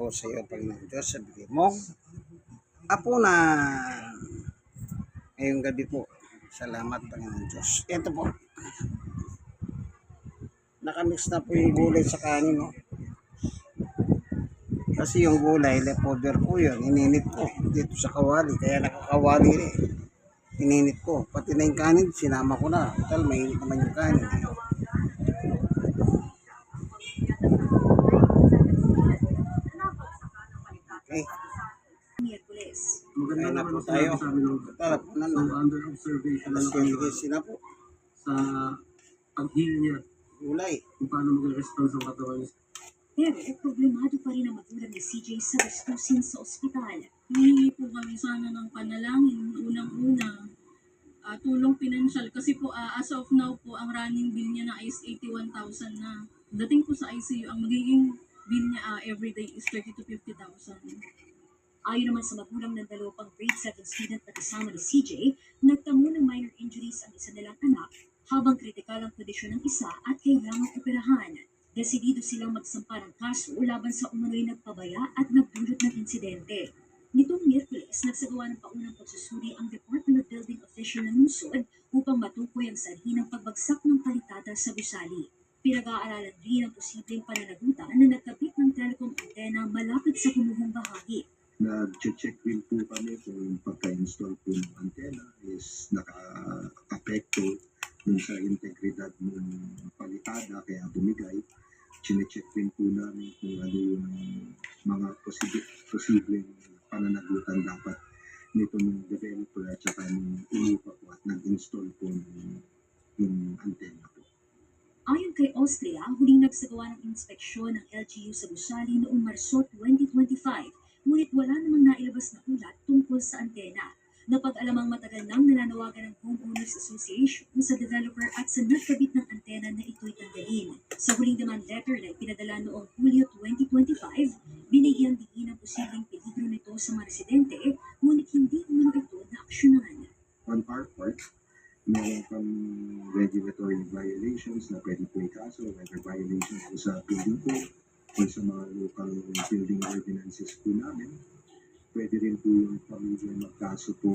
po sa iyo, Panginoon Diyos, sa bigay. Apo na ngayong gabi po. Salamat, Panginoon Diyos. Ito po. Nakamix na po yung gulay sa kanin, no? Kasi yung gulay, leftover po yun. Ininit ko dito sa kawali. Kaya nakakawali rin. Ininit ko. Pati na yung kanin, sinama ko na. Tal, mainit naman yung kanin. Miyerkules. Maganda Maganda na naman po ang tayo. sinabi sa amin ng Tara po na So, na. under observation na lang kami 20 na po. sa paghingi niya Gulay. kung paano mag-response ang katawan niya. Pero problemado pa rin ang magulang ni CJ sa gastusin sa ospital. Hihingi po kami sana ng panalangin, unang-una, ah, tulong pinansyal. Kasi po, ah, as of now po, ang running bill niya na is 81,000 na. Dating po sa ICU, ang magiging bill niya ah, everyday is 30 to 50,000. Ayon naman sa magulang ng dalawa pang grade 7 student na kasama ni CJ, nagtamo ng minor injuries ang isa nilang anak habang kritikal ang kondisyon ng isa at kailangang operahan. Desidido silang magsampa ng kaso laban sa umano'y nagpabaya at nagdulot ng insidente. Nitong Miyerkules, nagsagawa ng paunang pagsusuri ang Department of Building official ng lungsod upang matukoy ang sanhi ng pagbagsak ng palitada sa gusali. Pinag-aaralan rin ang posibleng pananagutan na nagkabit ng telecom antena malapit sa gumuhong bahagi. Nag-check din po kami kung pagka-install po ng antenna is naka-apekto dun sa integridad ng palitada kaya bumigay. Chine-check din po namin kung ano yung mga posible, posibleng pananagutan dapat nito ng developer at saka ng inipa po at nag-install po ng yung antenna po. Ayon kay Austria, huling nagsagawa ng inspeksyon ng LGU sa Busali noong Marso 2025, ngunit wala namang nailabas na ulat tungkol sa antena. Napag-alamang matagal nang nananawagan ng Homeowners Association sa developer at sa nagkabit ng antena na ito'y tanggalin. Sa huling demand letter na ipinadala noong Hulyo 2025, binigyan din ang posibleng peligro nito sa mga residente, ngunit hindi umano ito naaksyonan. on our part, meron kang regulatory violations na pwede po ikaso, whether violations sa building or sa mga local building ordinances po namin. Pwede rin po yung pamilya magkaso po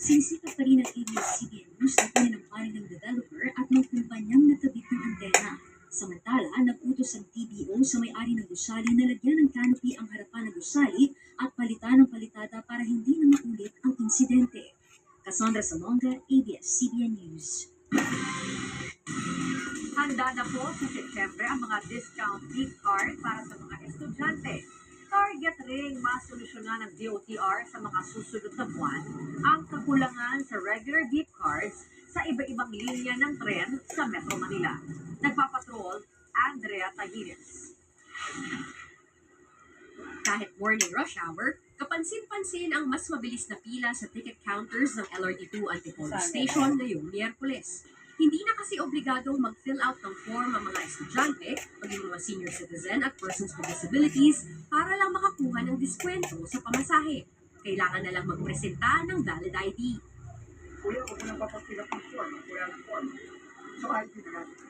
Sinisita pa rin ng ABS-CBN ang panig ng developer at ng kumpanyang nagkabit ng antena. Samantala, nag-utos ang TBO sa may-ari ng gusali na lagyan ng canopy ang harapan ng gusali at palitan ng palitada para hindi na maulit ang insidente. Cassandra Salonga, ABS-CBN News. Handa na po sa Setyembre ang mga discount gift card para sa mga estudyante. Target ring masolusyonan ng DOTR sa mga susunod na buwan ang kakulangan sa regular gift cards sa iba-ibang linya ng tren sa Metro Manila. Nagpapatrol, Andrea Tagiles. Kahit morning rush hour, kapansin-pansin ang mas mabilis na pila sa ticket counters ng LRT2 Antipolo Station ngayong Miyerkules. Hindi na kasi obligadong mag-fill out ng form ang mga estudyante, maging mga senior citizen at persons with disabilities para lang makakuha ng diskwento sa pamasahe. Kailangan na lang magpresenta ng valid ID. Kuya, huwag mo nang papapilap ng form. Kuya ng form. So, ID na natin.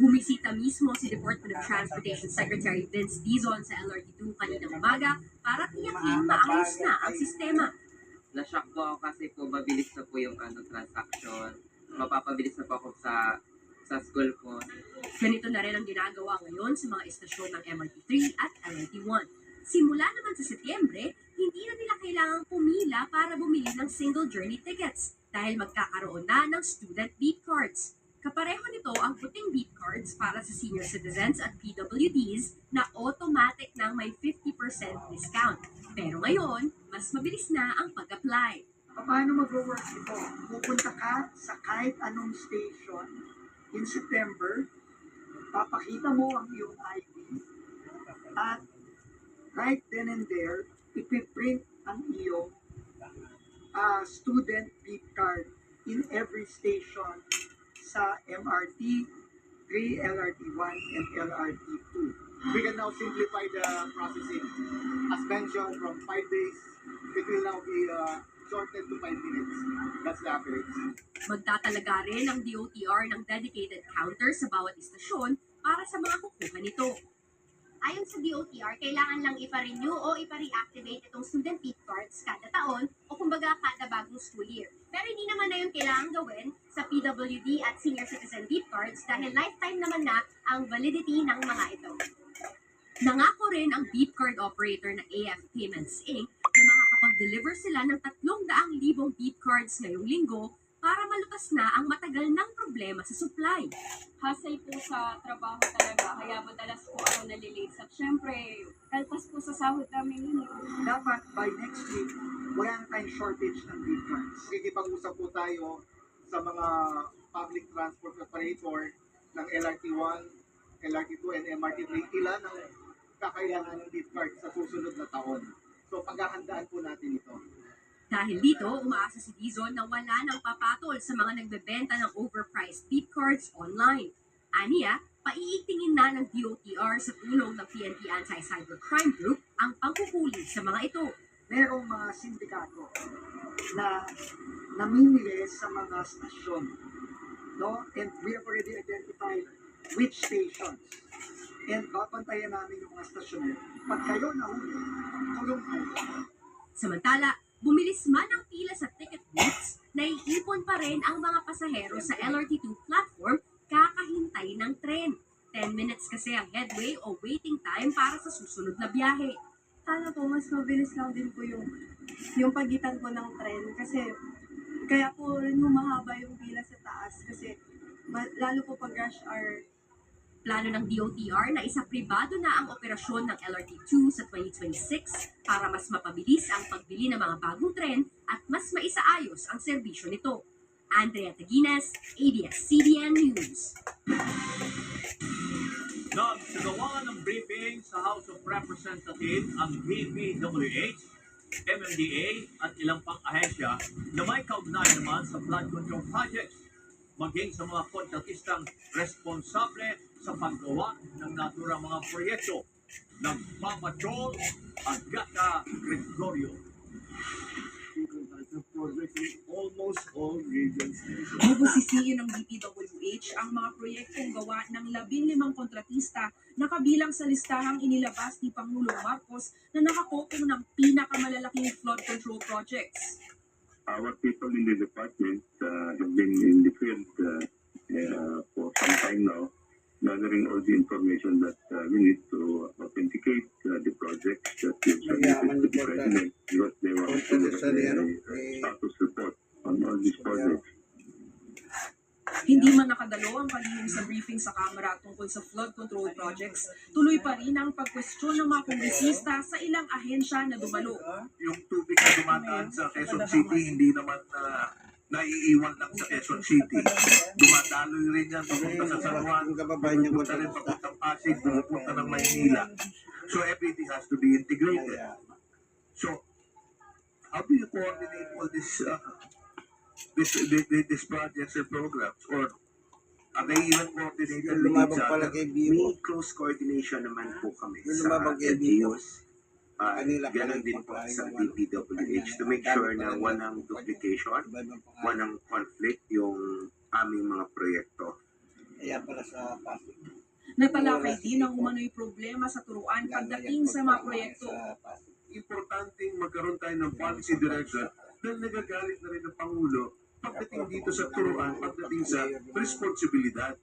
Bumisita mismo si Department of Transportation Secretary Vince Dizon sa LRT2 kaninang umaga para tiyakin maayos na ang sistema. na-shock po ako kasi po mabilis na po yung ano, transaction. Mapapabilis na po ako sa sa school ko. Ganito na rin ang ginagawa ngayon sa mga estasyon ng MRT3 at LRT1. Simula naman sa Setyembre, hindi na nila kailangang pumila para bumili ng single journey tickets dahil magkakaroon na ng student beat cards. Kapareho nito ang puting beat cards para sa senior citizens at PWDs na automatic nang may 50% discount. Pero ngayon, mas mabilis na ang pag-apply. Paano mag-work ito? Pupunta ka sa kahit anong station in September, papakita mo ang iyong ID, at right then and there, ipiprint ang iyong uh, student beat card in every station sa MRT 3, LRT 1, and LRT 2. we can now simplify the processing. As mentioned, from five days, it will now be uh, shortened to five minutes. That's the average. Magtatalaga rin ang DOTR ng dedicated counter sa bawat istasyon para sa mga kukuha nito. Ayon sa DOTR, kailangan lang ipa-renew o ipa-reactivate itong student beat cards kada taon o kumbaga kada bagong school year. Pero hindi naman na yun kailangan gawin sa PWD at senior citizen beat cards dahil lifetime naman na ang validity ng mga ito. Nangako rin ang beat card operator na AF Payments Inc. na makakapag-deliver sila ng 300,000 beat cards ngayong linggo para malutas na ang matagal ng problema sa supply. Hassle po sa trabaho talaga, kaya madalas po ako nalilate. At syempre, kalpas po sa sahod namin yun. Dapat by next week, wala na tayong shortage ng beat cards. Makikipag-usap po tayo sa mga public transport operator ng LRT1, LRT2, and MRT3. Ilan ang kakailangan ng beat card sa susunod na taon. So paghahandaan po natin ito. Dahil dito, umaasa si Dizon na wala nang papatol sa mga nagbebenta ng overpriced beat cards online. Aniya, paiigtingin na ng DOTR sa tulong ng PNP Anti-Cybercrime Group ang pangkuhuli sa mga ito. Merong mga sindikato na namimili sa mga stasyon. No? And we have already identified which stations. And papantayan namin yung mga stasyon. Pag kayo nahuli, tulong kayo. Samantala, bumilis man ang pila sa ticket booths, naiipon pa rin ang mga pasahero sa LRT2 platform kakahintay ng tren. 10 minutes kasi ang headway o waiting time para sa susunod na biyahe. Sana po, mas mabilis lang din po yung, yung pagitan po ng tren. Kasi, kaya po rin humahaba yung pila sa taas. Kasi, ma- lalo po pag rush hour, Plano ng DOTR na isa pribado na ang operasyon ng LRT2 sa 2026 para mas mapabilis ang pagbili ng mga bagong tren at mas maisaayos ang serbisyo nito. Andrea Taginas, ABS-CBN News. Nagsagawa ng briefing sa House of Representatives ang DPWH, MMDA at ilang pang ahensya na may kaugnay naman sa flood control projects maging sa mga kontratistang responsable sa paggawa ng naturang mga proyekto. Nagpapatrol ang Gata Gregorio. Almost all regions. Bubusisiin ng DPWH ang mga proyektong gawa ng 15 kontratista na kabilang sa listahang inilabas ni Pangulong Marcos na nakakokong ng pinakamalalaking flood control projects. Our people in the department uh, have been in the field uh, uh, for some time now, gathering all the information that uh, we need to authenticate uh, the projects that we have submitted to the President because they want to have a status report on all these projects. Hindi man nakadalo ang kalihim sa briefing sa Kamara tungkol sa flood control projects, tuloy pa rin ang pagkwestiyon ng mga kongresista sa ilang ahensya na dumalo. Yung tubig na dumadaan sa Quezon City, hindi naman na naiiwan lang sa Quezon City. Dumadaloy rin yan papunta sa San Juan, pupunta rin papuntang Pasig, pupunta ng Maynila. So everything has to be integrated. So, how do you coordinate all this, uh, this, this, this projects and programs? Or are they even coordinated with each other? Bimo. close coordination naman po kami kay Bimo. Uh, yung din po sa ano, DPWH to make sure na walang duplication, walang conflict yung aming mga proyekto. Kaya pala sa Pasig. Natalakay din ang umano'y problema sa turuan pagdating sa mga proyekto. Importanteng magkaroon tayo ng policy director dahil nagagalit na rin ng Pangulo pagdating dito sa turuan, pagdating sa responsibilidad.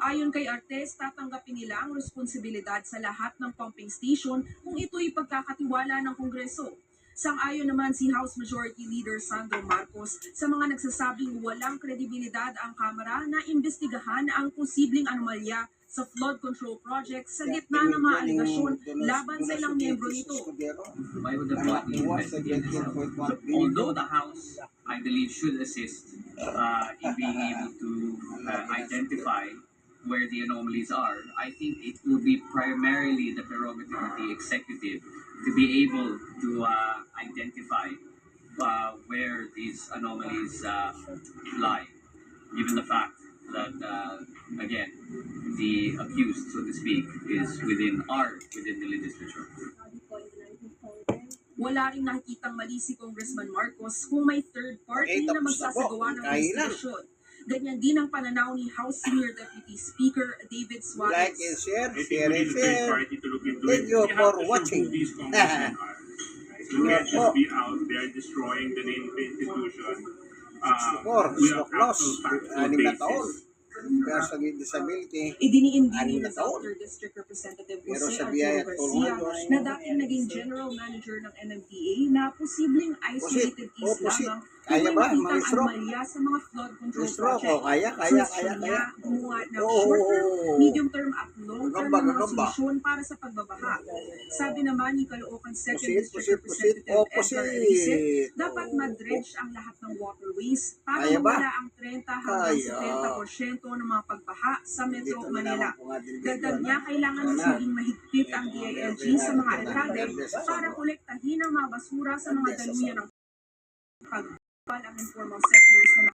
Ayon kay Artes, tatanggapin nila ang responsibilidad sa lahat ng pumping station kung ito'y pagkakatiwala ng Kongreso. Sang-ayon naman si House Majority Leader Sandro Marcos sa mga nagsasabing walang kredibilidad ang Kamara na imbestigahan ang posibleng anomalya sa flood control project sa gitna ng mga aligasyon laban sa ilang miyembro nito. Why would the? Although the House, I believe, should assist uh, in being able to uh, identify where the anomalies are, I think it would be primarily the prerogative of the executive to be able to uh, identify uh, where these anomalies uh, lie, given the fact that, uh, again, the accused, so to speak, is within our, within the legislature. Wala ring nakikitang mali si Congressman Marcos kung may third party Okay, na magsasagawa ng investigasyon. Ganyan din ang pananaw ni House Senior Deputy Speaker David Suarez. Like and share, share we and share. Thank you We have for watching. You can't just be out there destroying the name of the institution. Uh, Sloklos, actual factual anim na taon. Person with disability, Idiniin din Anim ni na taon. Southern District Representative Pero Jose sa Arturo biyaya at Garcia tulungan Diyos, na dating naging general manager ng MMDA na posibleng isolated case Opposite. lamang Kaya ba? Mga stroke. mga flood control stroke, oh, kaya, kaya, kaya, kaya. gumawa ng Oo. short-term, medium-term at long-term na mga solusyon para sa pagbabaha. Sabi naman ni Caloocan 2nd Pusit, District Representative opposite. Edgar Elise, dapat madredge ang lahat ng waterways para mawala ang 30 hanggang Kaya. 70% ng mga pagbaha sa Metro Manila. Dagdag niya, ano? kailangan mas maging mahigpit ang DILG sa mga alkalde para kolektahin ang mga basura sa mga daluyan ng pagpal But that.